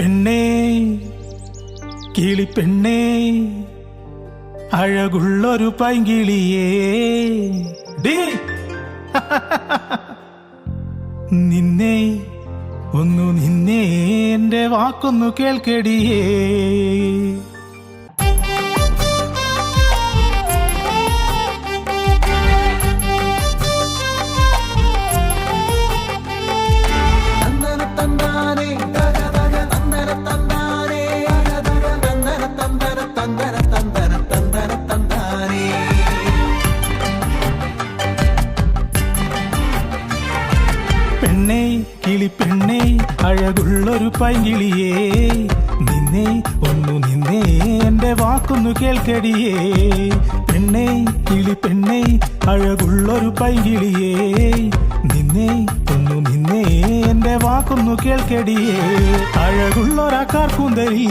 പെണ്ണേ കിളിപ്പെണ്ണേ അഴകുള്ളൊരു പൈങ്കിളിയേ. നിന്നെ ഒന്നു നിന്നെ എന്റെ വാക്കൊന്നു കേൾക്കടിയേ. പെണ്ണേ കിളിപ്പെണ്ണേ അഴകുള്ളൊരു പൈങ്കിളിയേ. നിന്നെ ഒന്നു നിന്നെ എന്റെ വാക്കൊന്നു കേൾക്കടിയേ. പെണ്ണേ കിളിപ്പെണ്ണേ അഴകുള്ളൊരു പൈങ്കിളിയേ. നിന്നെ ഒന്നു നിന്നെ എന്റെ വാക്കൊന്നു കേൾക്കടിയേ. അഴകുള്ളൊരാക്കാർ കൂന്തരി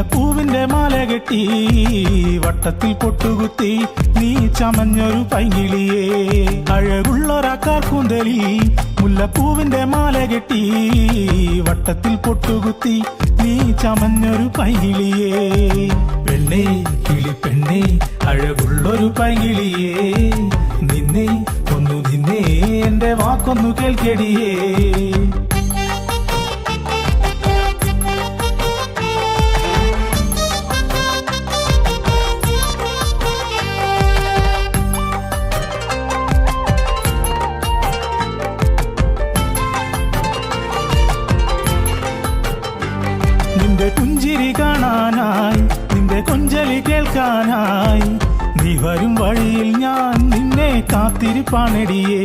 മുല്ലപ്പൂവിന്റെ മാല കെട്ടി വട്ടത്തിൽ പൊട്ടുകുത്തി നീ ചമഞ്ഞൊരു പൈങ്കിളിയേ. അഴകുള്ളൊരാക്കാർ കൂന്തലി മുല്ലപ്പൂവിന്റെ മാല കെട്ടി വട്ടത്തിൽ പൊട്ടുകുത്തി നീ ചമഞ്ഞൊരു പൈകിളിയേ പെണ്ണേ കിളി പെണ്ണേ അഴകുള്ളൊരു പൈകിളിയേ നിന്നെ ഒന്നു നിന്നേ എന്റെ വാക്കൊന്നു കേൾക്കടിയേ. നിന്റെ പുഞ്ചിരി കാണാനായി നിന്റെ കൊഞ്ചലി കേൾക്കാനായി. നീ വരും വഴിയിൽ ഞാൻ നിന്നെ കാത്തിരിപ്പാണെടിയേ.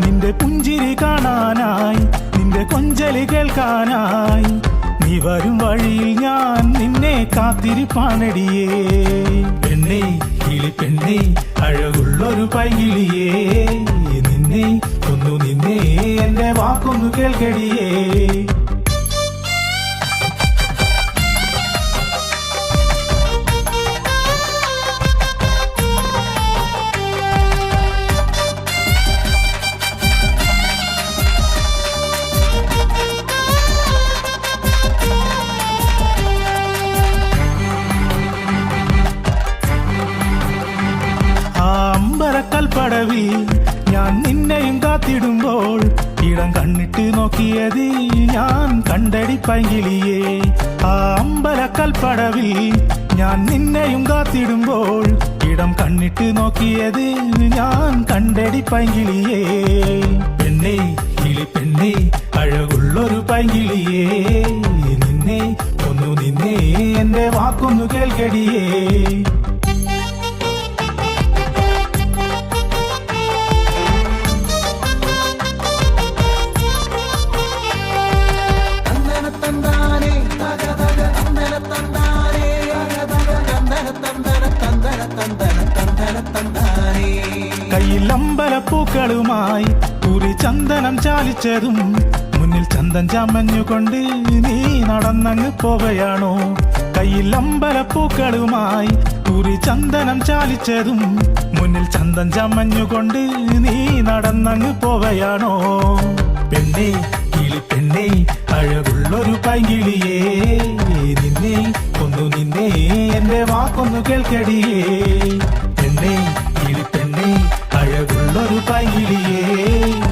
നിന്റെ പുഞ്ചിരി കാണാനായി നിന്റെ കൊഞ്ചലി കേൾക്കാനായി. നീ വരും വഴിയിൽ ഞാൻ നിന്നെ കാത്തിരിപ്പാണെടിയേ. പെണ്ണേ കിളി പെണ്ണേ അഴകുള്ളൊരു പൈകിളിയേ. നിന്നെ ഒന്നു നിന്നെ എന്റെ വാക്കൊന്നു കേൾക്കടിയേ. അമ്പലക്കൽപ്പടവിൽ ഞാൻ നിന്നെയും കാത്തിടുമ്പോൾ ഇടം കണ്ണിട്ട് നോക്കിയത് ഞാൻ കണ്ടടി പൈങ്കിളിയേ. ആ അമ്പലക്കൽപ്പടവിൽ ഞാൻ നിന്നെയും കാത്തിടുമ്പോൾ ഇടം കണ്ണിട്ട് നോക്കിയത് ഞാൻ കണ്ടടി പൈങ്കിളിയേ. പെണ്ണേ കിളി പെണ്ണേ അഴകുള്ളൊരു പൈങ്കിളിയേ. നിന്നെ ഒന്നു നിന്നെ എന്റെ വാക്കൊന്നു കേൾക്കടിയേ. അമ്പലപ്പൂക്കളുമായി കുറി ചന്ദനം ചാലിച്ചതും മുന്നിൽ ചന്ദൻ ചമഞ്ഞുകൊണ്ട് നീ നടന്നങ്ങ് പോവുകയാണോ? കയ്യിൽ അമ്പലപ്പൂക്കളുമായി കുറി ചന്ദനം ചാലിച്ചതും മുന്നിൽ ചന്ദൻ ചമഞ്ഞുകൊണ്ട് നീ നടന്നങ്ങ് പോവുകയാണോ? പെണ്ണേ കിളി പെണ്ണേ അഴകുള്ളൊരു പൈകിളിയേ നിന്നെ ഒന്നു നിന്നെ എന്റെ വാക്കൊന്നു കേൾക്കടിയേ. പെണ്ണേ കിളി പെണ്ണേ അഴകുള്ളൊരു പൈകിളിയേ